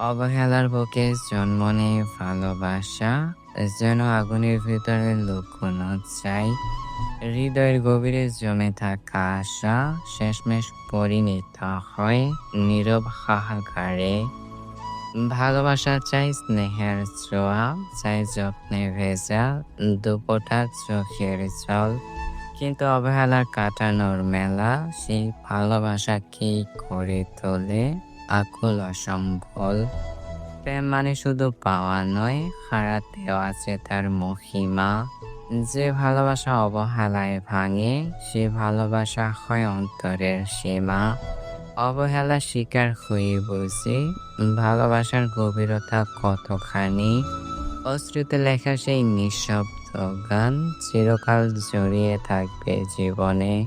অবহেলার বুকে জন্ম নেয় ভালোবাসা, যেন আগুনের ভিতরে লুকোনো চাই হৃদয়ের গভীরে জমে থাকা আশা শেষমেশ পরিণত হয় নীরব হাহাকারে। ভালোবাসা চাই স্নেহের ছোঁয়া, চাই যত্নে ভেজা দুপোটা চোখের জল। কিন্তু অবহেলার কাটানোর মেলা সেই ভালোবাসা কি করে তোলে? আকুল অসম্বল প্রেম মানে শুধু পাওয়া নয়, হারাতেও আছে তার মহিমা। যে ভালোবাসা অবহেলায় ভাঙে, সে ভালোবাসা হয় অন্তরের সীমা। অবহেলা শিকার হয়ে বুঝি, ভালোবাসার গভীরতা কতখানি। অশ্রুতে লেখা সেই নিঃশব্দ গান চিরকাল জড়িয়ে থাকবে জীবনে।